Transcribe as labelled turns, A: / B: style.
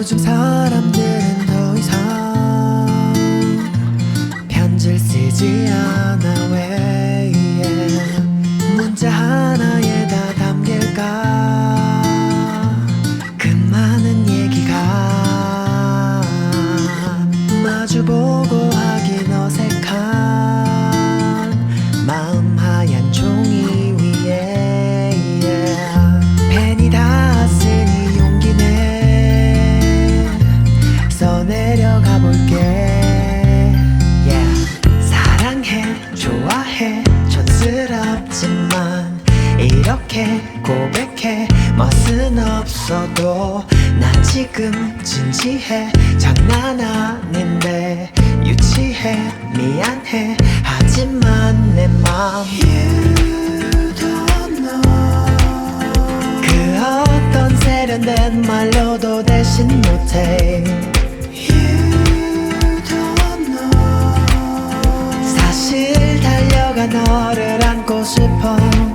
A: 요즘 사람들은 더 이상 편지를 쓰지 않아. 왜 문자 하나에 다 담길까? 그 많은 얘기가 마주보고 가 볼게. Yeah. 사랑해 좋아해 촌스럽지만 이렇게 고백해 멋은 없어도 나 지금 진지해. 장난 아닌데 유치해 미안해. 하지만 don't know. 그 어떤 세련된 말로도 대신 못해. You Có 怕